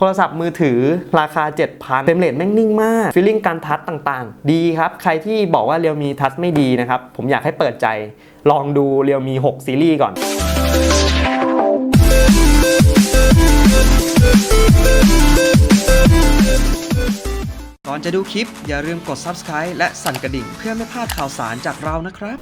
โทรศัพท์มือถือราคา 7,000เฟรมเรทแม่งนิ่งมากฟีลลิ่งการทัชต่างๆ ดีครับ ใครที่บอกว่าเรียวมีทัชไม่ดีนะครับ ผมอยากให้เปิดใจ ลองดูเรียวมี 6 ซีรีส์ก่อน ก่อนจะดูคลิป อย่าลืมกด Subscribe และสั่นกระดิ่ง เพื่อไม่พลาดข่าวสารจากเรานะครับ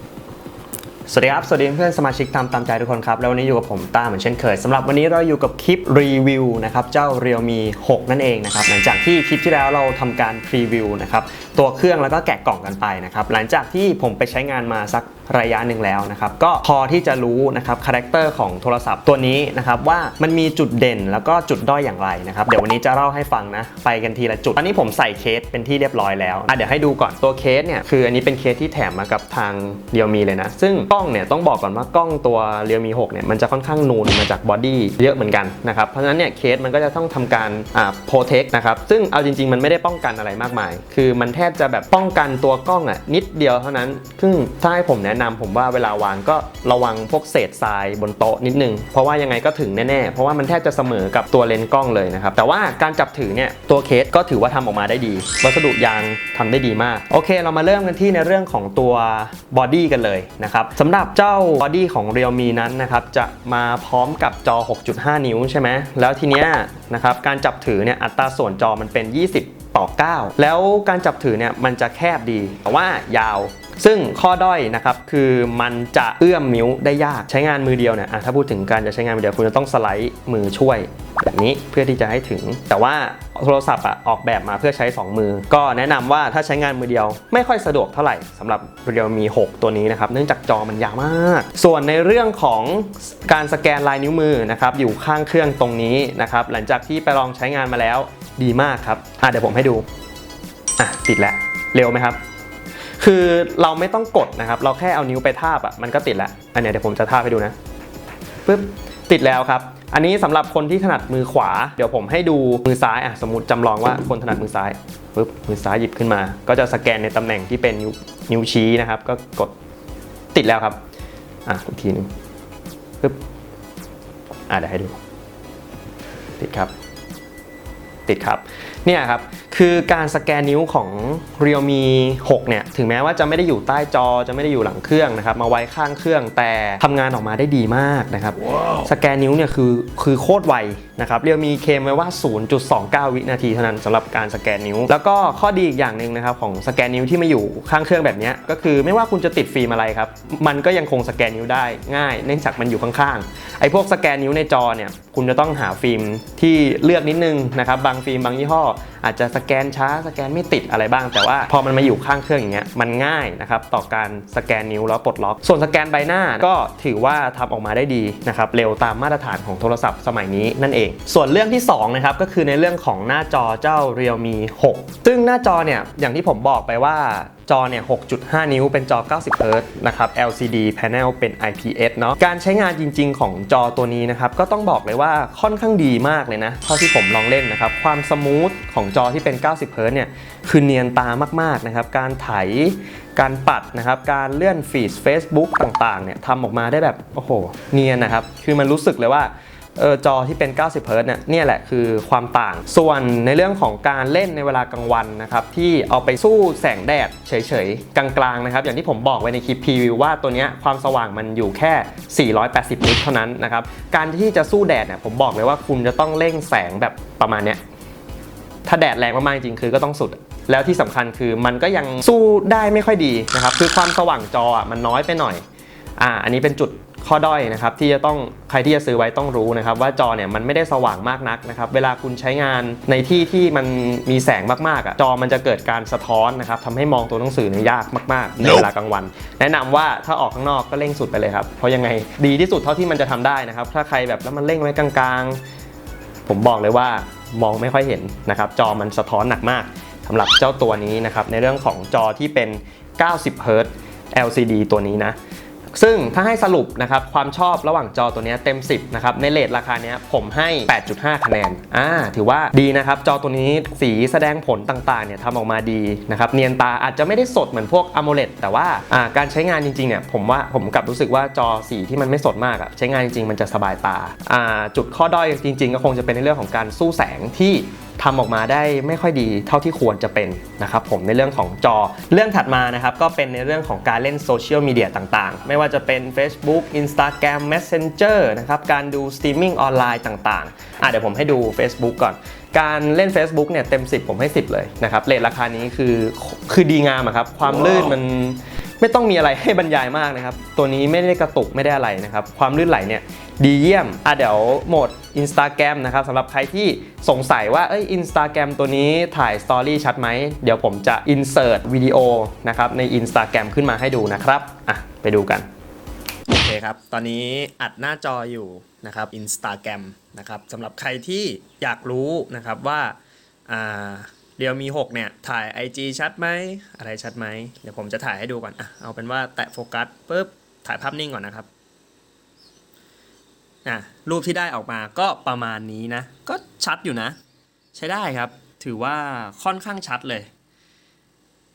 สวัสดีครับ สวัสดีเพื่อนสมาชิกตามตามใจทุกคนครับ แล้ววันนี้อยู่กับผมต้าเหมือนเช่นเคยสำหรับวันนี้เราอยู่กับคลิปรีวิวนะครับ เจ้า Realme 6นั่นเองนะครับ หลังจากที่คลิปที่แล้วเราทำการพรีวิวนะครับตัวเครื่องแล้วก็แกะกล่องกันไปนะครับหลังจากที่ผมไปใช้งานมาสักระยะหนึ่งแล้วนะครับก็พอที่จะรู้นะครับคาแรคเตอร์ของโทรศัพท์ตัวนี้นะครับว่ามันมีจุดเด่นแล้วก็จุดด้อยอย่างไรนะครับเดี๋ยววันนี้จะเล่าให้ฟังนะไปกันทีละจุดตอนนี้ผมใส่เคสเป็นที่เรียบร้อยแล้วอะเดี๋ยวให้ดูก่อนตัวเคสเนี่ยคืออันนี้เป็นเคสที่แถมมากับทางเรียวมีเลยนะ ซึ่งกล้องเนี่ยต้องบอกก่อนว่ากล้องตัวเรียวมี6เนี่ยมันจะค่อนข้างนูนมาจากบอดี้เยอะเหมือนกันนะครับเพราะฉะนั้นเนี่ยเคสมันก็จะต้องทำการอ่าโปรเทคนะครับซึ่งเอาจริง ๆ มันไม่ได้ป้องกันอะไรมากมาย คือมันแทบจะแบบป้องกันตัวกล้องอะนิดเดียวเท่านั้น ซึ่งถ้าให้ผมแนะนำผมว่าเวลาวางก็ระวังพวกเศษทรายบนโต๊ะนิดนึง เพราะว่ายังไงก็ถึงแน่ๆ เพราะว่ามันแทบจะเสมอกับตัวเลนส์กล้องเลยนะครับ แต่ว่าการจับถือเนี่ยตัวเคสก็ถือว่าทำออกมาได้ดี วัสดุยางทำได้ดีมาก โอเค เรามาเริ่มกันที่ในเรื่องของตัวบอดี้กันเลยนะครับสำหรับเจ้าบอดี้ของ Realme นั้นนะครับจะมาพร้อมกับจอ 6.5 นิ้วใช่ไหมแล้วทีเนี้ยนะครับการจับถือเนี่ยอัตราส่วนจอมันเป็น 20 ต่อ 9 แล้วการจับถือเนี่ยมันจะแคบดี แต่ว่ายาว ซึ่งข้อด้อยนะครับคือมันจะเอื้อมนิ้วได้ยากใช้งานมือเดียวเนี่ยอะถ้าพูดถึงการจะใช้งานมือเดียวคุณจะต้องสไลด์มือช่วยแบบนี้เพื่อที่จะให้ถึง แต่ว่าโทรศัพท์อะออกแบบมาเพื่อใช้ 2 มือ ก็แนะนำว่าถ้าใช้งานมือเดียว ไม่ค่อยสะดวกเท่าไหร่สำหรับ Realme 6ตัวนี้นะครับ เนื่องจากจอมันยาวมาก ส่วนในเรื่องของการสแกนลายนิ้วมือนะครับอยู่ข้างเครื่องตรงนี้นะครับหลังจากที่ไปลองใช้งานมาแล้วดีมากครับอะเดี๋ยวผมให้ดูอะติดแล้วเร็วไหมครับ คือเราไม่ต้องกดนะครับ เราแค่เอานิ้วไปทาบอะมันก็ติดแล้วอันเนี้ยเดี๋ยวผมจะทาบให้ดูนะปึ๊บติดแล้วครับ อันนี้สำหรับคนที่ถนัดมือขวา เดี๋ยวผมให้ดูมือซ้ายอะสมมติจำลองว่าคนถนัดมือซ้ายปึ๊บมือซ้ายหยิบขึ้นมา ก็จะสแกนในตำแหน่งที่เป็นนิ้วนิ้วชี้นะครับ ก็กดติดแล้วครับอะอีกทีหนึงปึ๊บอะเดี๋ยวให้ดู ติดครับ ติดครับ เนี่ยครับคือการสแกนนิ้วของ Realme 6 เนี่ย ถึงแม้ว่าจะไม่ได้อยู่ใต้จอจะไม่ได้อยู่หลังเครื่องนะครับ มาไว้ข้างเครื่องแต่ทำงานออกมาได้ดีมากนะครับสแกนนิ้วเนี่ยคือคือโคตรไวนะครับ Realme เคมไว้ว่า 0.29 วินาทีเท่านั้นสำหรับการสแกนนิ้ว แล้วก็ข้อดีอีกอย่างหนึ่งนะครับของสแกนนิ้วที่มาอยู่ข้างเครื่องแบบนี้ก็คือไม่ว่าคุณจะติดฟิล์มอะไรครับ มันก็ยังคงสแกนนิ้วได้ง่ายเนื่องจากมันอยู่ข้างๆไอ้พวกสแกนนิ้วในจอเนี่ยคุณจะต้องหาฟิล์มที่เลือกนิดนึงนะครับบางฟิล์มบางยี่ห้อ อาจจะสแกนช้าสแกนไม่ติดอะไรบ้าง แต่ว่าพอมันมาอยู่ข้างเครื่องอย่างเงี้ยมันง่ายนะครับต่อการสแกนนิ้วแล้วปลดล็อก ส่วนสแกนใบหน้าก็ถือว่าทำออกมาได้ดีนะครับเร็วตามมาตรฐานของโทรศัพท์สมัยนี้นั่นเองส่วนเรื่องที่2นะครับก็คือในเรื่องของหน้าจอเจ้า Realme 6 ซึ่งหน้าจอเนี่ยอย่างที่ผมบอกไปว่าจอเนี่ย 6.5 นิ้ว เป็นจอ 90 Hz นะครับ LCD panel เป็น IPS เนาะ การใช้งานจริง ๆ ของจอตัวนี้นะครับ ก็ต้องบอกเลยว่าค่อนข้างดีมากเลยนะ เท่าที่ผมลองเล่นนะครับ ความสมูทของจอที่เป็น 90 Hz เนี่ย คือเนียนตามากๆ นะครับ การไถ การปัดนะครับ การเลื่อนฟีด Facebook ต่าง ๆ เนี่ยทำออกมาได้แบบ โอ้โห เนียนนะครับ คือมันรู้สึกเลยว่า เออจอที่เป็น 90 เฮิร์ตเนี่ยเนี่ยแหละคือความต่าง ส่วนในเรื่องของการเล่นในเวลากลางวันนะครับที่เอาไปสู้แสงแดดเฉยๆ กลางๆนะครับอย่างที่ผมบอกไว้ในคลิปพรีวิวว่าตัวนี้ความสว่างมันอยู่แค่ 480 นิตเท่านั้นนะครับการที่จะสู้แดดเนี่ยผมบอกเลยว่าคุณจะต้องเร่งแสงแบบประมาณเนี้ยถ้าแดดแรงมากๆจริงๆคือก็ต้องสุดแล้วที่สำคัญคือมันก็ยังสู้ได้ไม่ค่อยดีนะครับคือความสว่างจออะมันน้อยไปหน่อยอ่าอันนี้เป็นจุด ข้อด้อยนะครับที่จะต้องใครที่จะซื้อไว้ต้องรู้นะครับว่าจอเนี่ยมันไม่ได้สว่างมากนักนะครับเวลาคุณใช้งานในที่ที่มันมีแสงมากๆอะจอมันจะเกิดการสะท้อนนะครับทำให้มองตัวหนังสือเนี่ยยากมากๆ ในเวลากลางวัน แนะนำว่าถ้าออกข้างนอกก็เร่งสุดไปเลยครับเพราะยังไงดีที่สุดเท่าที่มันจะทำได้นะครับถ้าใครแบบแล้วมันเร่งไว้กลางๆ ผมบอกเลยว่ามองไม่ค่อยเห็นนะครับจอมันสะท้อนหนักมากสำหรับเจ้าตัวนี้นะครับในเรื่องของจอที่เป็น 90 Hz LCD ตัวนี้นะ ซึ่งถ้าให้สรุปนะครับความชอบระหว่างจอตัวนี้เต็ม 10นะครับในเลทราคาเนี้ยผมให้ 8.5 คะแนนอ่าถือว่าดีนะครับจอตัวนี้สีแสดงผลต่างๆเนี่ยทำออกมาดีนะครับเนียนตาอาจจะไม่ได้สดเหมือนพวก AMOLED แต่ว่าอ่าการใช้งานจริงๆเนี่ยผมว่าผมกลับรู้สึกว่าจอสีที่มันไม่สดมากอะใช้งานจริงๆ มันจะสบายตาอ่าจุดข้อด้อยจริง ๆ ก็คงจะเป็นในเรื่องของการสู้แสงที่ ทำออกมาได้ไม่ค่อยดีเท่าที่ควรจะเป็นนะครับผมในเรื่องของจอเรื่องถัดมานะครับก็เป็นในเรื่องของการเล่นโซเชียลมีเดียต่างๆ ไม่ว่าจะเป็น Facebook Instagram Messenger นะครับการดูสตรีมมิ่งออนไลน์ต่างๆอะเดี๋ยวผมให้ดู Facebook ก่อน การเล่น Facebook เนี่ยเต็ม 10 ผมให้ 10 เลยนะครับเลทราคานี้คือคือดีงามอะครับความลื่นมันไม่ต้องมีอะไรให้บรรยายมากนะครับตัวนี้ไม่ได้กระตุกไม่ได้อะไรนะครับความลื่นไหลเนี่ย ดีเยี่ยม อะเดี๋ยวโหมด Instagram นะครับสำหรับใครที่สงสัยว่าเอ้ย Instagram ตัวนี้ถ่ายสตอรี่ชัดไหม เดี๋ยวผมจะ insert วิดีโอนะครับใน Instagram ขึ้นมาให้ดูนะครับ อะ ไปดูกัน โอเคครับ ตอนนี้อัดหน้าจออยู่นะครับ Instagram นะครับสำหรับใครที่อยากรู้นะครับว่าอ่าเรียวมี 6 เนี่ย ถ่าย IG ชัดไหม อะไรชัดไหม เดี๋ยวผมจะถ่ายให้ดูก่อน อะ เอาเป็นว่าแตะโฟกัสปุ๊บ ถ่ายภาพนิ่งก่อนนะครับ อะรูปที่ได้ออกมาก็ประมาณนี้นะ ก็ชัดอยู่นะ ใช้ได้ครับ ถือว่าค่อนข้างชัดเลย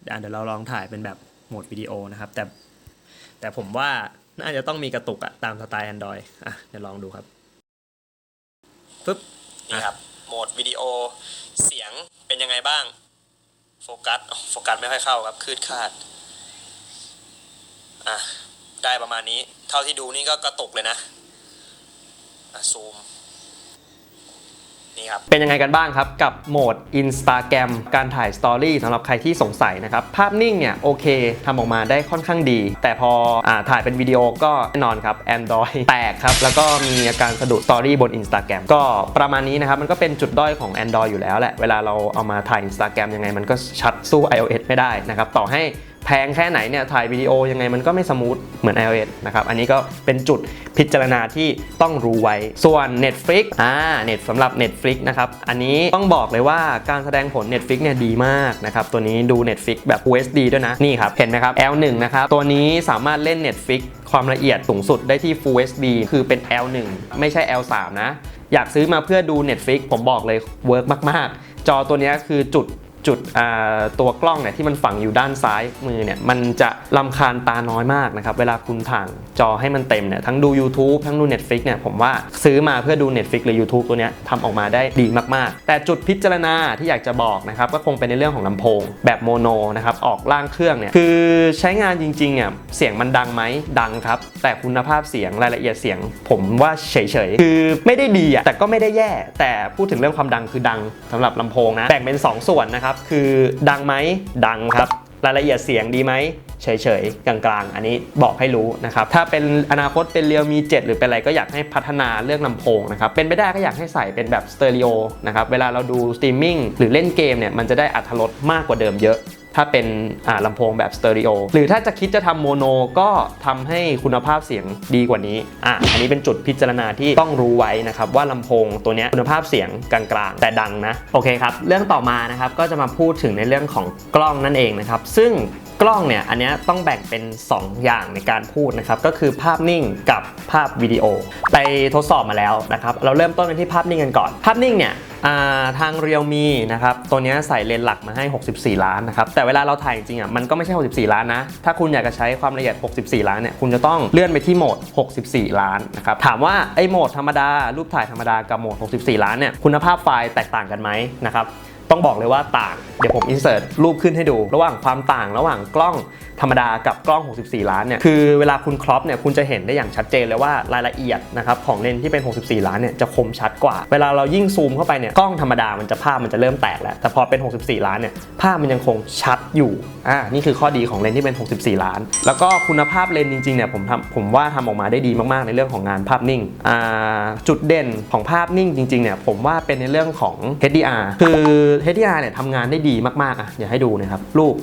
อะเดี๋ยวเราลองถ่ายเป็นแบบโหมดวิดีโอนะครับ แต่แต่ผมว่าน่าจะต้องมีกระตุกอะตามสไตล์ Android อะเดี๋ยวลองดูครับปึ๊บนี่ครับโหมดวิดีโอเสียงเป็นยังไงบ้าง โฟกัสโฟกัสไม่ค่อยเข้าครับคืดคาดอะได้ประมาณนี้ เท่าที่ดูนี่ก็กระตุกเลยนะ ซูมนี่ครับเป็นยังไงกันบ้างครับ กับโหมด Instagram การถ่ายสตอรี่สำหรับใครที่สงสัยนะครับ ภาพนิ่งเนี่ยโอเคทำออกมาได้ค่อนข้างดี แต่พออถ่ายเป็นวิดีโอก็แน่นอนครับ Android แตกครับ แล้วก็มีอาการสะดุดสตอรี่บน Instagram ก็ประมาณนี้นะครับ มันก็เป็นจุดด้อยของ Android อยู่แล้วแหละ เวลาเราเอามาถ่าย Instagram ยังไงมันก็ชัดสู้ iOS ไม่ได้นะครับ ต่อให้ แพงแค่ไหนเนี่ยถ่ายวิดีโอยังไงมันก็ไม่สมูทเหมือน iOS นะครับ อันนี้ก็เป็นจุดพิจารณาที่ต้องรู้ไว้ ส่วน Netflix อ่าเน็ตสำหรับ Netflix นะครับ อันนี้ต้องบอกเลยว่าการแสดงผล Netflix เนี่ยดีมากนะครับ ตัวนี้ดู Netflix แบบ USD ด้วยนะ นี่ครับ เห็นไหมครับ L1 นะครับ ตัวนี้สามารถเล่น Netflix ความละเอียดสูงสุดได้ที่ Full HD คือเป็น L1 ไม่ใช่ L3 นะ อยากซื้อมาเพื่อดู Netflix ผมบอกเลยเวิร์กมาก ๆ จอตัวนี้คือจุด จุดตัวกล้องเนี่ยที่มันฝังอยู่ด้านซ้ายมือเนี่ยมันจะลำคาญตาน้อยมากนะครับ เวลาคุณถ่างจอให้มันเต็มเนี่ยทั้งดู YouTube ทั้งดู Netflix เนี่ยผมว่าซื้อมาเพื่อดู Netflix หรือ YouTube ตัวเนี้ยทำออกมาได้ดีมากๆ แต่จุดพิจารณาที่อยากจะบอกนะครับก็คงเป็นในเรื่องของลำโพง แบบโมโนนะครับออกล่างเครื่องเนี่ยคือใช้งานจริงๆเนี่ยเสียงมันดังไหมดังครับ แต่คุณภาพเสียงรายละเอียดเสียง ผมว่าเฉยๆคือไม่ได้ดีอะแต่ก็ไม่ได้แย่ แต่พูดถึงเรื่องความดังคือดังสำหรับลำโพงนะแบ่งเป็น 2 ส่วนนะครับคือดังไหมดังครับ รายละเอียดเสียงดีไหมเฉยๆ กลางๆ อันนี้บอกให้รู้นะครับ ถ้าเป็นอนาคตเป็นเรียวมี 7 หรือเป็นอะไรก็อยากให้พัฒนาเรื่องลำโพงนะครับ เป็นไปได้ก็อยากให้ใส่เป็นแบบสเตอริโอนะครับ เวลาเราดูสตรีมมิ่งหรือเล่นเกมเนี่ย มันจะได้อัตรสมากกว่าเดิมเยอะ ถ้าเป็นลำโพงแบบสเตอริโอหรือถ้าจะคิดจะทำโมโนก็ทำให้คุณภาพเสียงดีกว่านี้อะอันนี้เป็นจุดพิจารณาที่ต้องรู้ไว้นะครับว่าลำโพงตัวนี้คุณภาพเสียงกลางๆ แต่ดังนะโอเคครับเรื่องต่อมานะครับก็จะมาพูดถึงในเรื่องของกล้องนั่นเองนะครับซึ่งกล้องเนี่ยอันนี้ต้องแบ่งเป็น 2 อย่างในการพูดนะครับก็คือภาพนิ่งกับภาพวิดีโอ ไปทดสอบมาแล้วนะครับเราเริ่มต้นกันที่ภาพนิ่งกันก่อน ภาพนิ่งเนี่ย ทาง Realme นะครับตัวนี้ใส่เลนส์หลักมาให้ 64 ล้านนะครับแต่เวลาเราถ่ายจริงอะมันก็ไม่ใช่ 64 ล้านนะถ้าคุณอยากจะใช้ความละเอียด 64 ล้านเนี่ยคุณจะต้องเลื่อนไปที่โหมด 64 ล้านนะครับถามว่าไอ้โหมดธรรมดารูปถ่ายธรรมดากับโหมด 64 ล้านเนี่ยคุณภาพไฟล์แตกต่างกันไหมนะครับต้องบอกเลยว่าต่าง เดี๋ยวผมอินเสิร์ตรูปขึ้นให้ดู ระหว่างความต่างระหว่างกล้อง ธรรมดากับกล้อง 64 ล้านเนี่ยคือเวลาคุณครอปเนี่ยคุณจะเห็นได้อย่างชัดเจนเลยว่ารายละเอียดนะครับของเลนส์ที่เป็น 64 ล้านเนี่ยจะคมชัดกว่า เวลาเรายิ่งซูมเข้าไปเนี่ยกล้องธรรมดามันจะภาพมันจะเริ่มแตกแล้ว แต่พอเป็น 64 ล้านเนี่ยภาพมันยังคงชัดอยู่อ่านี่คือข้อดีของเลนส์ที่เป็น 64 ล้าน แล้วก็คุณภาพเลนส์จริงๆเนี่ยผมทำผมว่าทำออกมาได้ดีมากๆ ในเรื่องของงานภาพนิ่งอ่าจุดเด่นของภาพนิ่งจริงๆเนี่ยผมว่าเป็นในเรื่องของ HDR คือ HDR เนี่ยทำงานได้ดีมากๆอะอยากให้ดูนะครับรูป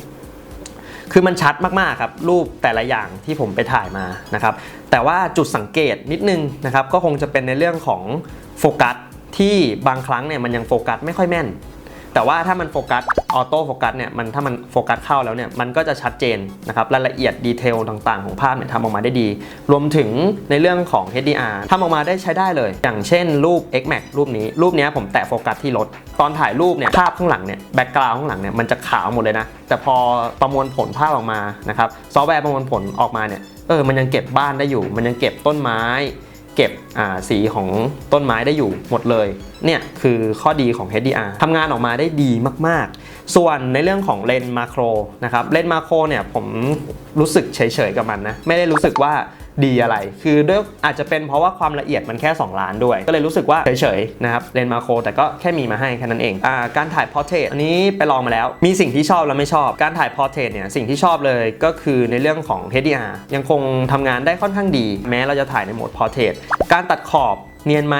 คือมันชัดมากๆครับรูปแต่ละอย่างที่ผมไปถ่ายมานะครับ แต่ว่าจุดสังเกตนิดนึงนะครับก็คงจะเป็นในเรื่องของโฟกัสที่บางครั้งเนี่ยมันยังโฟกัสไม่ค่อยแม่น แต่ว่าถ้ามันโฟกัสออโต้โฟกัสเนี่ยมันถ้ามันโฟกัสเข้าแล้วเนี่ยมันก็จะชัดเจนนะครับรายละเอียดดีเทลต่างๆ ของภาพเนี่ยทำออกมาได้ดี รวมถึงในเรื่องของ HDR ทำออกมาได้ใช้ได้เลย อย่างเช่นรูป XMAX รูปนี้ รูปนี้ผมแตะโฟกัสที่รถ ตอนถ่ายรูปเนี่ยภาพข้างหลังเนี่ยแบ็กกราวด์ข้างหลังเนี่ยมันจะขาวหมดเลยนะ แต่พอประมวลผลภาพออกมานะครับซอฟต์แวร์ประมวลผลออกมาเนี่ยเออมันยังเก็บบ้านได้อยู่ มันยังเก็บต้นไม้ เก็บสีของต้นไม้ได้อยู่หมดเลย เนี่ยคือข้อดีของ HDR ทำงานออกมาได้ดีมาก ๆ ส่วนในเรื่องของเลนส์มาโครนะครับเลนส์มาโครเนี่ยผมรู้สึกเฉยๆกับมันนะ ไม่ได้รู้สึกว่า ดีอะไร คือด้วยอาจจะเป็นเพราะว่าความละเอียดมันแค่ 2 ล้านด้วย ก็เลยรู้สึกว่าเฉยๆนะครับเลนมาโครแต่ก็แค่มีมาให้แค่นั้นเองอาการถ่ายพอร์เทรตอันนี้ไปลองมาแล้ว มีสิ่งที่ชอบและไม่ชอบการถ่ายพอร์เทรตเนี่ยสิ่งที่ชอบเลยก็คือในเรื่องของ HDR ยังคงทำงานได้ค่อนข้างดี แม้เราจะถ่ายในโหมดพอร์เทรตการตัดขอบ เนียนไหม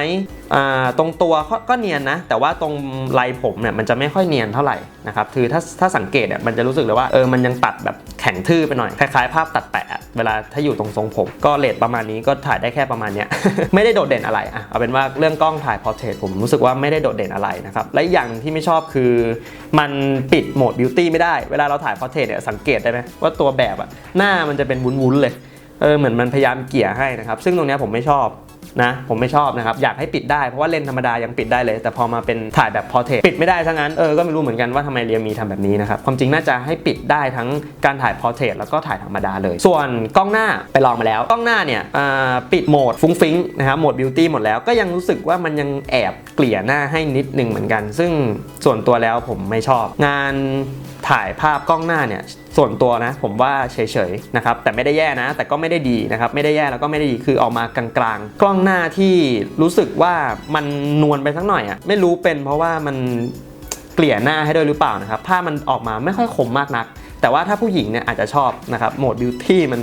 อ่าตรงตัวก็เนียนนะ แต่ว่าตรงไหลผมเนี่ยมันจะไม่ค่อยเนียนเท่าไหร่นะครับคือถ้าถ้าสังเกตเนี่ยมันจะรู้สึกเลยว่าเออมันยังตัดแบบแข็งทื่อไปหน่อย คล้ายๆ ภาพตัดแปะ เวลาถ้าอยู่ตรงทรงผม ก็เลทประมาณนี้ก็ถ่ายได้แค่ประมาณเนี้ยไม่ได้โดดเด่นอะไรอะเอาเป็นว่าเรื่องกล้องถ่ายพอร์เทรตผมรู้สึกว่าไม่ได้โดดเด่นอะไรนะครับและอย่างที่ไม่ชอบคือ มันปิดโหมดบิวตี้ไม่ได้เวลาเราถ่ายพอร์เทรตเนี่ยสังเกตได้ไหมว่าตัวแบบอะหน้ามันจะเป็นวุ้นๆเลยเออเหมือนมันพยายามเกลี่ยให้นะครับซึ่งตรงนี้ผมไม่ชอบ นะผมไม่ชอบนะครับ อยากให้ปิดได้เพราะว่าเลนธรรมดายังปิดได้เลย แต่พอมาเป็นถ่ายแบบพอเทรปิดไม่ได้ทั้งนั้นเออก็ไม่รู้เหมือนกันว่าทำไมเรียมีทำแบบนี้นะครับความจริงน่าจะให้ปิดได้ทั้งการถ่ายพอเทรแล้วก็ถ่ายธรรมดาเลย ส่วนกล้องหน้าไปลองมาแล้ว กล้องหน้าเนี่ยปิดโหมดฟุ้งฟิ้งนะครับโหมดบิวตี้หมดแล้วก็ยังรู้สึกว่ามันยังแอบเกลี่ยหน้าให้นิดนึงเหมือนกัน ซึ่งส่วนตัวแล้วผมไม่ชอบ งานถ่ายภาพกล้องหน้าเนี่ย ส่วนตัวนะผมว่าเฉยๆนะครับแต่ไม่ได้แย่นะ แต่ก็ไม่ได้ดีนะครับไม่ได้แย่แล้วก็ไม่ได้ดีคือออกมากลางๆ กล้องหน้าที่รู้สึกว่ามันนวลไปสักหน่อยอะ่ะไม่รู้เป็นเพราะว่ามันเกลี่ยหน้าให้ด้วยหรือเปล่านะครับภาพมันออกมาไม่ค่อยคมมากนัก แต่ว่าถ้าผู้หญิงเนี่ยอาจจะชอบนะครับโหมดบิวตี้มัน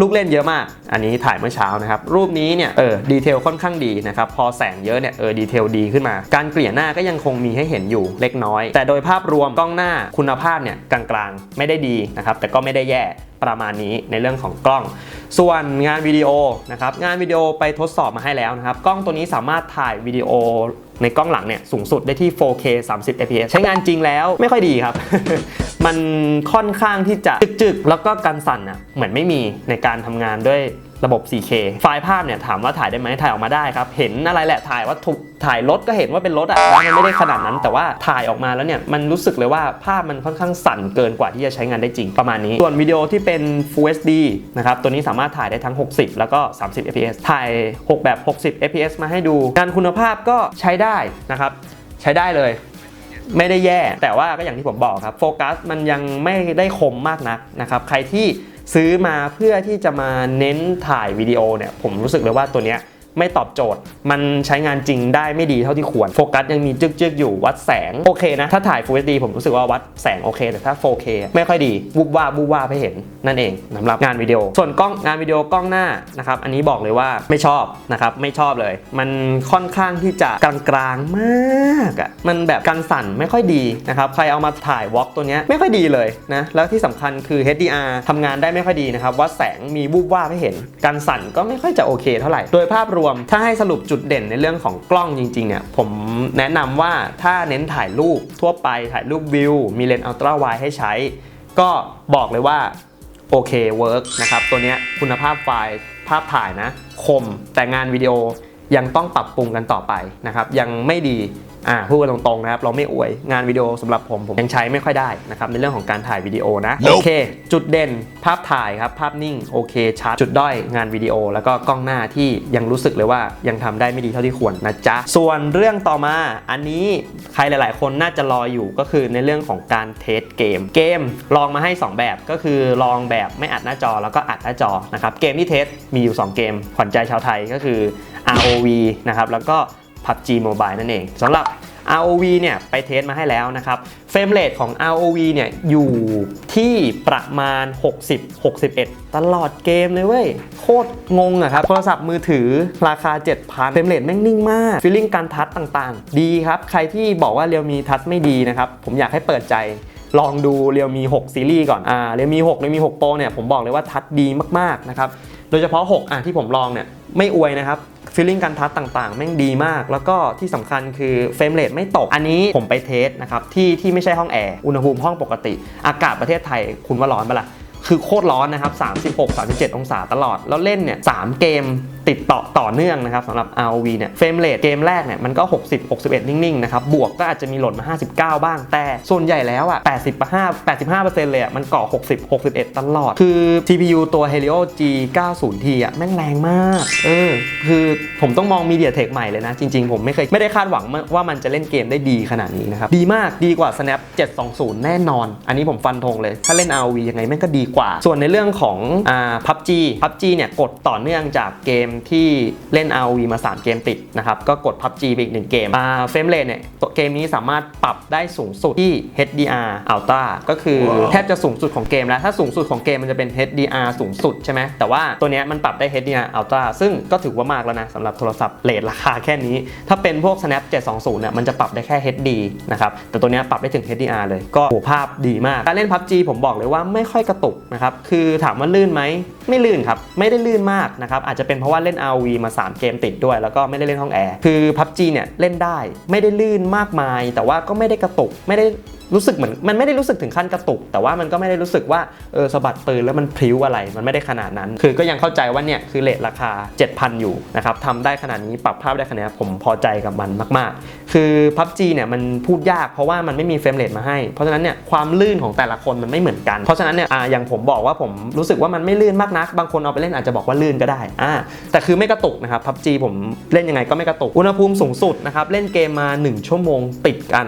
ลูกเล่นเยอะมาก อันนี้ถ่ายเมื่อเช้านะครับ รูปนี้เนี่ย เออ ดีเทลค่อนข้างดีนะครับ พอแสงเยอะเนี่ย เออ ดีเทลดีขึ้นมา การเกลี่ยหน้าก็ยังคงมีให้เห็นอยู่เล็กน้อย แต่โดยภาพรวมกล้องหน้าคุณภาพเนี่ยกลางๆ ไม่ได้ดีนะครับ แต่ก็ไม่ได้แย่ประมาณนี้ในเรื่องของกล้อง ส่วนงานวิดีโอนะครับ งานวิดีโอไปทดสอบมาให้แล้วนะครับ กล้องตัวนี้สามารถถ่ายวิดีโอในกล้องหลังเนี่ยสูงสุดได้ที่ 4K 30 fps ใช้งานจริงแล้วไม่ค่อยดีครับ มันค่อนข้างที่จะจึกๆ แล้วก็การสั่นอะเหมือนไม่มีในการทำงานด้วย ระบบ 4K ไฟล์ภาพเนี่ยถามว่าถ่ายได้ไหมถ่ายออกมาได้ครับ เห็นอะไรแหละถ่ายว่าถูกถ่ายรถก็เห็นว่าเป็นรถอะมันไม่ได้ขนาดนั้น แต่ว่าถ่ายออกมาแล้วเนี่ยมันรู้สึกเลยว่าภาพมันค่อนข้างสั่นเกินกว่าที่จะใช้งานได้จริงประมาณนี้ ส่วนวิดีโอที่เป็น Full HD นะครับตัวนี้สามารถถ่ายได้ทั้ง 60 แล้วก็ 30 fps ถ่าย 6 แบบ 60 fps มาให้ดูการคุณภาพก็ใช้ได้นะครับใช้ได้เลยไม่ได้แย่ แต่ว่าก็อย่างที่ผมบอกครับโฟกัสมันยังไม่ได้คมมากนักนะครับใครที่ ซื้อมาเพื่อที่จะมาเน้นถ่ายวิดีโอเนี่ยผมรู้สึกเลยว่าตัวเนี้ย ไม่ตอบโจทย์ มันใช้งานจริงได้ไม่ดีเท่าที่ควร โฟกัสยังมีจึกๆ อยู่วัดแสง โอเคนะ ถ้าถ่าย Full HD ผมรู้สึกว่าวัดแสงโอเค แต่ถ้า 4K ไม่ค่อยดีวูบว่าบวูบว่าให้เห็นนั่นเองสำหรับงานวิดีโอ ส่วนกล้องงานวิดีโอกล้องหน้านะครับอันนี้บอกเลยว่าไม่ชอบนะครับไม่ชอบเลย มันค่อนข้างที่จะกลางๆมากอะมันแบบการสั่นไม่ค่อยดีนะครับใครเอามาถ่ายวอล์กตัวเนี้ยไม่ค่อยดีเลยนะแล้วที่สำคัญคือ HDR ทำงานได้ไม่ค่อยดีนะครับวัดแสงมีวูบว่าให้เห็นการสั่นก็ไม่ค่อยจะโอเค เท่าไหร่โดยภาพรวมถ้าให้สรุปจุดเด่นในเรื่องของกล้องจริงๆเนี่ยผมแนะนำว่าถ้าเน้นถ่ายรูปทั่วไปถ่ายรูปวิว มีเลนส์อัลตร้าไวให้ใช้ ก็บอกเลยว่าโอเคเวิร์กนะครับตัวนี้คุณภาพไฟล์ภาพถ่ายนะ คมแต่งานวิดีโอยังต้องปรับปรุงกันต่อไปนะครับยังไม่ดี อ่าพูดกันตรงๆนะครับเราไม่อวยงานวิดีโอสำหรับผมผมยังใช้ไม่ค่อยได้นะครับในเรื่องของการถ่ายวิดีโอนะโอเค จุดเด่นภาพถ่ายครับภาพนิ่งโอเคชัดจุดด้อยงานวิดีโอ แล้วก็กล้องหน้าที่ยังรู้สึกเลยว่ายังทำได้ไม่ดีเท่าที่ควรนะจ๊ะส่วนเรื่องต่อมาอันนี้ใครหลาย ๆ คนน่าจะรออยู่ก็คือในเรื่องของการเทสเกม เกมลองมาให้ 2 แบบก็คือลองแบบไม่อัดหน้าจอแล้วก็อัดหน้าจอนะครับเกมที่เทสมีอยู่ 2 เกมขวัญใจชาวไทยก็คือ ROV นะครับแล้วก็ PUBG Mobile นั่นเองสำหรับ ROV เนี่ยไปเทสมาให้แล้วนะครับเฟรมเรทของ ROV เนี่ยอยู่ที่ประมาณ 60 61 ตลอดเกมเลยเว้ย โคตรงงอะครับโทรศัพท์มือถือราคา 7,000 เฟรมเรทแม่งนิ่งมากฟีลลิ่งการทัชต่างๆ ดีครับ ใครที่บอกว่าเรียวมีทัชไม่ดีนะครับ ผมอยากให้เปิดใจลองดูเรียวมี 6 ซีรีส์ก่อนอ่าเรียวมี6เรียวมี6 Pro เนี่ยผมบอกเลยว่าทัชดีมากๆนะครับโดยเฉพาะ 6อะที่ผมลองเนี่ยไม่อวยนะครับ ฟีลลิ่งการทัชต่างๆ แม่งดีมาก แล้วก็ที่สำคัญคือเฟรมเรทไม่ตก อันนี้ผมไปเทสนะครับที่ที่ไม่ใช่ห้องแอร์อุณหภูมิห้องปกติ อากาศประเทศไทยคุณว่าร้อนปะล่ะคือโคตรร้อนนะครับ 36 37 องศาตลอด แล้วเล่นเนี่ย 3 เกมติดต่อต่อเนื่องนะครับสำหรับ ROV เนี่ยเฟรมเรทเกมแรกเนี่ยมันก็ 60 61 นิ่งๆนะครับบวกก็อาจจะมีหล่นมา 59 บ้าง แต่ส่วนใหญ่แล้วอะ85 85 เลยอะมันเกาะ60 61 ตลอด คือ CPU ตัว Helio G90T อะแม่งแรงมาก เออ คือผมต้องมอง MediaTek ใหม่เลยนะ จริงๆ ผมไม่เคย ไม่ได้คาดหวังว่ามันจะเล่นเกมได้ดีขนาดนี้นะครับ ดีมากดีกว่า Snap 720 แน่นอน อันนี้ผมฟันธงเลย ถ้าเล่น ROV ยังไงแม่งก็ดีกว่า ส่วนในเรื่องของอ่า PUBG PUBG เนี่ยกดต่อเนื่องจากเกมที่เล่น ROV มา 3 เกมติดนะครับ ก็กด PUBG ไปอีก 1 เกมอ่าเฟรมเรทเนี่ยตัวเกมนี้สามารถปรับได้สูงสุดที่ HDR Ultra ก็คือแทบจะสูงสุดของเกมแล้ว ถ้าสูงสุดของเกมมันจะเป็น HDR สูงสุดใช่ไหมแต่ว่าตัวเนี้ยมันปรับได้ HDR Ultra ซึ่งก็ถือว่ามากแล้วนะสำหรับโทรศัพท์เลทราคาแค่นี้ ถ้าเป็นพวก Snap 720เนี่ยมันจะปรับได้แค่ HD นะครับแต่ตัวเนี้ยปรับได้ถึง HDR เลยก็โหภาพดีมากการเล่น PUBG ผมบอกเลยว่าไม่ค่อยกระตุกนะครับคือถามว่าลื่นไหมไม่ลื่นครับไม่ได้ลื่นมากนะครับอาจจะเป็นเพราะว่าเล่น RV มา 3 เกมติดด้วย แล้วก็ไม่ได้เล่นห้องแอร์คือ PUBG เนี่ยเล่นได้ไม่ได้ลื่นมากมาย แต่ว่าก็ไม่ได้กระตุกไม่ได้รู้สึกเหมือนมันไม่ได้รู้สึกถึงขั้นกระตุก แต่ว่ามันก็ไม่ได้รู้สึกว่าเออสะบัดปืนแล้วมันพลิ้วอะไร มันไม่ได้ขนาดนั้น คือก็ยังเข้าใจว่าเนี่ยคือเลทราคา 7,000 อยู่นะครับทำได้ขนาดนี้ปรับภาพได้ขนาดนี้ผมพอใจกับมันมาก ๆ คือ PUBG เนี่ยมันพูดยากเพราะว่ามันไม่มีเฟรมเรทมาให้ เพราะฉะนั้นเนี่ยความลื่นของแต่ละคนมันไม่เหมือนกัน เพราะฉะนั้นเนี่ยอ่าอย่างผมบอกว่าผมรู้สึกว่ามันไม่ลื่นมากนัก บางคนเอาไปเล่นอาจจะบอกว่าลื่นก็ได้อ่าแต่คือไม่กระตุกนะครับ PUBG ผมเล่นยังไงก็ไม่กระตุก อุณหภูมิสูงสุดนะครับเล่นเกมมา 1 ชั่วโมงติดกัน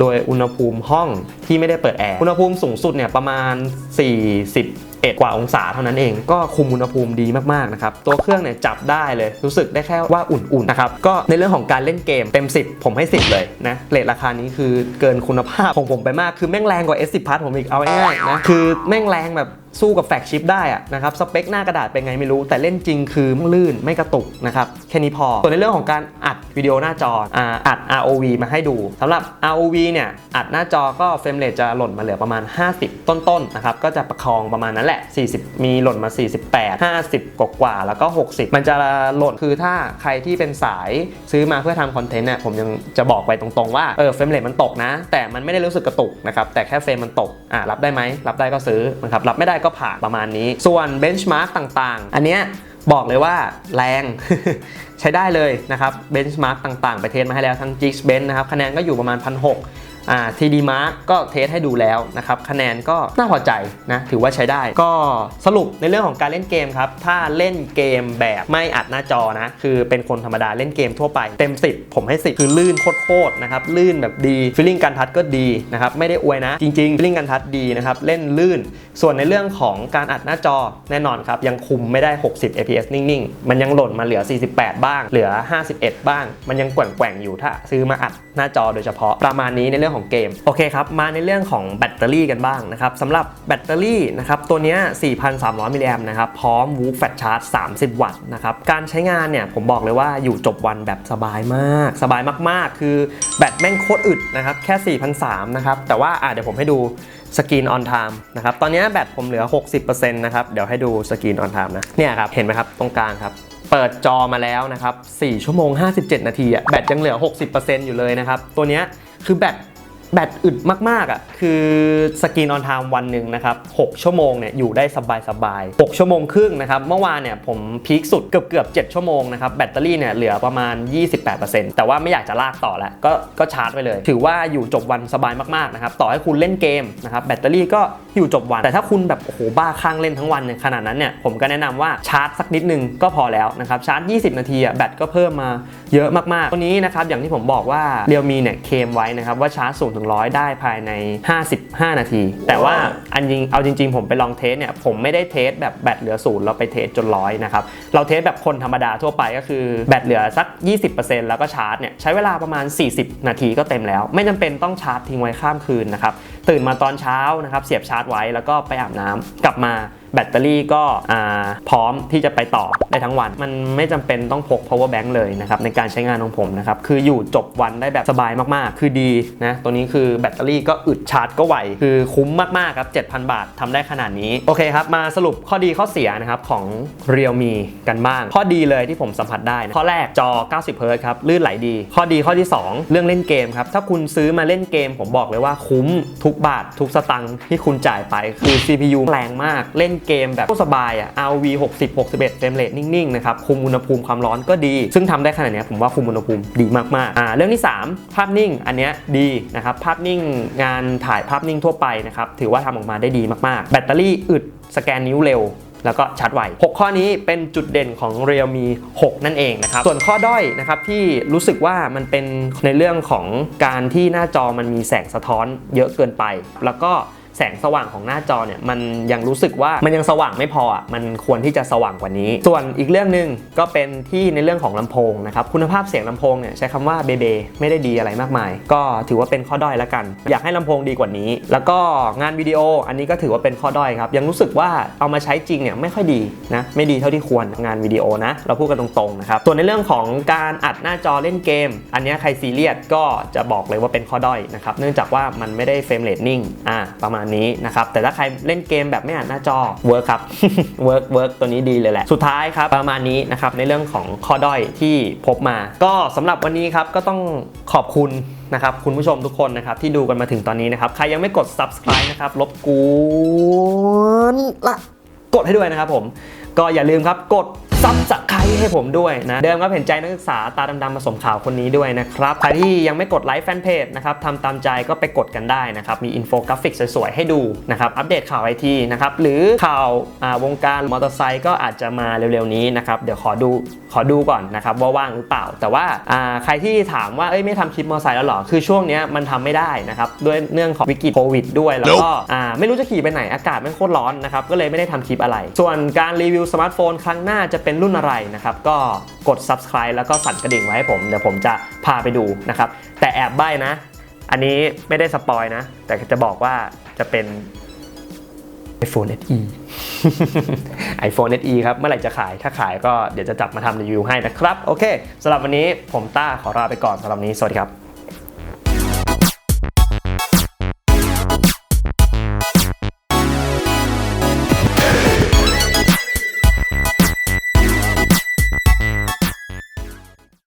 โดยอุณหภูมิห้องที่ไม่ได้เปิดแอร์ อุณหภูมิสูงสุดเนี่ยประมาณ41กว่าองศาเท่านั้นเองก็คุมอุณหภูมิดีมากๆนะครับตัวเครื่องเนี่ยจับได้เลยรู้สึกได้แค่ว่าอุ่นๆนะครับก็ในเรื่องของการเล่นเกมเต็ม 10 ผมให้ 10 เลยนะเรทราคานี้คือเกินคุณภาพของผมไปมากคือแม่งแรงกว่า S10 Plus ผมอีกเอาง่ายๆนะคือแม่งแรงแบบ สู้กับแฟกชิปได้อะนะครับสเปคหน้ากระดาษเป็นไงไม่รู้ แต่เล่นจริงคือมันลื่นไม่กระตุกนะครับแค่นี้พอ ส่วนในเรื่องของการอัดวิดีโอหน้าจออัด ROV มาให้ดูสำหรับ ROV เนี่ยอัดหน้าจอก็เฟรมเรทจะหล่นมาเหลือประมาณ 50 ต้นๆนนะครับก็จะประคองประมาณนั้นแหละ 40 มีหล่นมา 48 50กว่าแล้วก็ 60 มันจะหล่นคือถ้าใครที่เป็นสายซื้อมาเพื่อทำคอนเทนต์เนี่ยผมยังจะบอกไปตรงๆว่าเออเฟรมเรทมันตกนะ แต่มันไม่ได้รู้สึกกระตุกนะครับแต่แค่เฟรมมันตกอ่ารับได้ไหมรับได้ก็ซื้อนะครับรับไม่ได้ก็ผ่านประมาณนี้ ส่วนเบนช์มาร์กต่างๆ อันเนี้ยบอกเลยว่าแรงใช้ได้เลยนะครับเบนช์มาร์กต่างๆ ไปเทสมาให้แล้วทั้ง g i x b e n c h นะครับคะแนนก็อยู่ประมาณ 1,600 อ่า TD Mark ก็เทสให้ดูแล้วนะครับ คะแนนก็น่าพอใจนะ ถือว่าใช้ได้ ก็สรุปในเรื่องของการเล่นเกมครับ ถ้าเล่นเกมแบบไม่อัดหน้าจอนะ คือเป็นคนธรรมดาเล่นเกมทั่วไป เต็ม 10 ผมให้ 10 คือลื่นโคตรๆนะครับ ลื่นแบบดีฟีลลิ่งการทัชก็ดีนะครับ ไม่ได้อวยนะ จริงๆฟีลลิ่งการทัชดีนะครับ เล่นลื่น ส่วนในเรื่องของการอัดหน้าจอแน่นอนครับ ยังคุมไม่ได้ 60 fps นิ่งๆ มันยังหล่นมาเหลือ 48 บ้าง เหลือ 51 บ้าง มันยังแกว่งๆอยู่ถ้าซื้อมาอัดหน้าจอโดยเฉพาะประมาณนี้ในเรื่องของเกม โอเคครับ มาในเรื่องของแบตเตอรี่กันบ้างนะครับสำหรับแบตเตอรี่นะครับตัวนี้ 4,300 มิลลิแอมป์นะครับ พร้อมวูฟแฟชชาร์จ 30 วัตต์นะครับ การใช้งานเนี่ยผมบอกเลยว่าอยู่จบวันแบบสบายมาก สบายมากๆ คือแบตแม่งโคตรอึดนะครับ แค่ 4,300 นะครับ แต่ว่าอะเดี๋ยวผมให้ดูสกรีนออนไทม์นะครับ ตอนนี้แบตผมเหลือ 60%นะครับ เดี๋ยวให้ดูสกรีนออนไทม์นะ เนี่ยครับ เห็นไหมครับ ตรงกลางครับเปิดจอมาแล้วนะครับ 4 ชั่วโมง 57 นาทีอะแบตยังเหลือ 60%อยู่เลยนะครับ ตัวเนี้ยคือแบต แบตอึดมาก ๆ อะ คือสกีนออนไทม์วันหนึ่งนะครับ 6 ชั่วโมงเนี่ยอยู่ได้สบายๆ6ชั่วโมงครึ่งนะครับ เมื่อวานเนี่ยผมพีคสุดเกือบเกือบๆ7ชั่วโมงนะครับ แบตเตอรี่เนี่ยเหลือประมาณ 28%แต่ว่าไม่อยากจะลากต่อแล้ว ก็ก็ชาร์จไปเลย ถือว่าอยู่จบวันสบายมาก ๆ นะครับ ต่อให้คุณเล่นเกมนะครับแบตเตอรี่ก็อยู่จบวัน แต่ถ้าคุณแบบโอ้โหบ้าคลั่งเล่นทั้งวันเนี่ยขนาดนั้นเนี่ยผมก็แนะนำว่าชาร์จสักนิดนึงก็พอแล้วนะครับชาร์จ 20 นาทีอะแบตก็เพิ่มมาเยอะมากๆตัวนี้นะครับอย่างที่ผมบอกว่าเรียวมีเนี่ยเคมไว้นะครับว่าชาร์จ0ถึง100ได้ภายใน 55 นาที แต่ว่าอันจริงเอาจริง ๆ ผมไปลองเทสเนี่ยผมไม่ได้เทสแบบแบตเหลือศูนย์เราไปเทสจนร้อยนะครับเราเทสแบบคนธรรมดาทั่วไปก็คือแบตเหลือสัก 20%แล้วก็ชาร์จเนี่ยใช้เวลาประมาณ 40 นาทีก็เต็มแล้ว ไม่จำเป็นต้องชาร์จทิ้งไว้ข้ามคืนนะครับตื่นมาตอนเช้านะครับเสียบชาร์จไว้แล้วก็ไปอาบน้ำกลับมา แบตเตอรี่ก็พร้อมที่จะไปต่อได้ทั้งวัน มันไม่จำเป็นต้องพก power bank เลยนะครับในการใช้งานของผมนะครับคืออยู่จบวันได้แบบสบายมากๆ คือดีนะตัวนี้คือแบตเตอรี่ก็อึดชาร์จก็ไหว คือคุ้มมากๆครับ 7,000 บาททำได้ขนาดนี้ โอเคครับ มาสรุปข้อดีข้อเสียนะครับของ Realme กันบ้าง ข้อดีเลยที่ผมสัมผัสได้นะข้อแรกจอ 90 Hz ครับลื่นไหลดี ข้อดีข้อที่ 2 เรื่องเล่นเกมครับถ้าคุณซื้อมาเล่นเกม ผมบอกเลยว่าคุ้มทุกบาททุกสตังค์ที่คุณจ่ายไปคือ CPU แรงมากเล่นเกมแบบสบายอะ RV 60 61เฟรมเรทนิ่งๆนะครับคุมอุณหภูมิความร้อนก็ดี ซึ่งทำได้ขนาดนี้ผมว่าคุมอุณหภูมิดีมากๆอ่าเรื่องที่ 3 ภาพนิ่งอันเนี้ยดีนะครับภาพนิ่งงานถ่ายภาพนิ่งทั่วไปนะครับถือว่าทำออกมาได้ดีมากๆ แบตเตอรี่อึดสแกนนิ้วเร็วแล้วก็ชัดไว 6 ข้อนี้เป็นจุดเด่นของ Realme 6 นั่นเองนะครับ ส่วนข้อด้อยนะครับที่รู้สึกว่ามันเป็นในเรื่องของการที่หน้าจอมันมีแสงสะท้อนเยอะเกินไป แล้วก็ แสงสว่างของหน้าจอเนี่ยมันยังรู้สึกว่ามันยังสว่างไม่พออะมันควรที่จะสว่างกว่านี้ ส่วนอีกเรื่องหนึ่งก็เป็นที่ในเรื่องของลำโพงนะครับคุณภาพเสียงลำโพงเนี่ยใช้คำว่าเบเบไม่ได้ดีอะไรมากมาย ก็ถือว่าเป็นข้อด้อยละกัน อยากให้ลำโพงดีกว่านี้ แล้วก็งานวิดีโออันนี้ก็ถือว่าเป็นข้อด้อยครับยังรู้สึกว่าเอามาใช้จริงเนี่ยไม่ค่อยดีนะไม่ดีเท่าที่ควรงานวิดีโอนะเราพูดกันตรงๆนะครับส่วนในเรื่องของการอัดหน้าจอเล่นเกม อันนี้ใครซีเรียสก็จะบอกเลยว่าเป็นข้อด้อยนะครับเนื่องจากว่ามันไม่ได้เฟรมเรทนิ่งอ่าประมาณนี้นะครับ แต่ถ้าใครเล่นเกมแบบไม่อัดหน้าจอเวิร์คครับเวิร์กเวิร์กตัวนี้ดีเลยแหละ สุดท้ายครับ ประมาณนี้นะครับในเรื่องของข้อด้อยที่พบมา ก็สำหรับวันนี้ครับก็ต้องขอบคุณนะครับคุณผู้ชมทุกคนนะครับที่ดูกันมาถึงตอนนี้นะครับ ใครยังไม่กด subscribe นะครับรบกวนละกดให้ด้วยนะครับผมก็อย่าลืมครับกด ซับสไครต์ให้ผมด้วยนะ เดิมครับเห็นใจนักศึกษาตาดำๆมาสมข่าวคนนี้ด้วยนะครับ ใครที่ยังไม่กดไลค์แฟนเพจนะครับทำตามใจก็ไปกดกันได้นะครับ มีอินโฟกราฟิกสวยๆ ให้ดูนะครับ อัปเดตข่าวไอทีนะครับ หรือข่าวอ่าวงการมอเตอร์ไซค์ก็อาจจะมาเร็วๆนี้นะครับ เดี๋ยวขอดูขอดูก่อนนะครับว่าว่างหรือเปล่า แต่ว่าอ่าใครที่ถามว่าเอ้ยไม่ทำคลิปมอเตอร์ไซค์แล้วเหรอ คือช่วงเนี้ยมันทำไม่ได้นะครับด้วยเนื่องของวิกฤตโควิดด้วย แล้วก็อ่าไม่รู้จะขี่ไปไหนอากาศมันโคตรร้อนนะครับก็เลยไม่ได้ทำคลิปอะไร ส่วนการรีวิวสมาร์ทโฟนครั้งหน้าจะเป็นรุ่นอะไรนะครับ ก็กด subscribe แล้วก็สั่นกระดิ่งไว้ให้ผม เดี๋ยวผมจะพาไปดูนะครับ แต่แอบใบ้นะ อันนี้ไม่ได้สปอยนะ แต่จะบอกว่าจะเป็น iPhone SE iPhone SE ครับ เมื่อไหร่จะขาย ถ้าขายก็เดี๋ยวจะจับมาทำรีวิวให้นะครับ โอเคสำหรับวันนี้ผมต้าขอลาไปก่อนสำหรับวันนี้ สวัสดีครับ